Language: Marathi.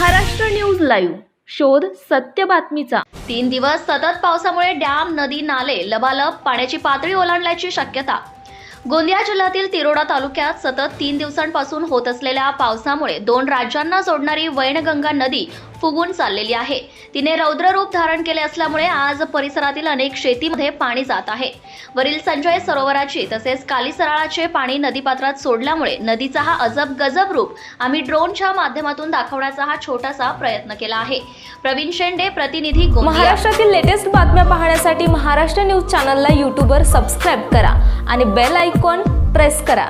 Maharashtra news live. शोध सत्य बातमीचा. तीन दिवस सतत पावसामुळे डॅम नदी नाले लबालब पाण्याची पातळी ओलांडल्याची शक्यता. गोंदिया जिल्ह्यातील तिरोडा तालुक्यात सतत तीन दिवसांपासून होत असलेल्या पावसामुळे दोन राज्यांना जोडणारी वैनगंगा नदी फुगून चाललेली आहे. तिने रौद्र रूप धारण केले असल्यामुळे आज परिसरातील अनेक शेतीमध्ये पाणी जात आहे. वरील संजय सरोवराची तसेच कालीसराळाचे पाणी नदीपात्रात सोडल्यामुळे नदीचा हा अजब गजब रूप आम्ही ड्रोनच्या माध्यमातून दाखवण्याचा हा छोटासा प्रयत्न केला आहे. प्रवीण शेंडे प्रतिनिधी महाराष्ट्रातील लेटेस्ट बातम्या पाहण्यासाठी महाराष्ट्र न्यूज चॅनलला यूट्यूबवर सबस्क्राईब करा आणि बेल आयकॉन प्रेस करा.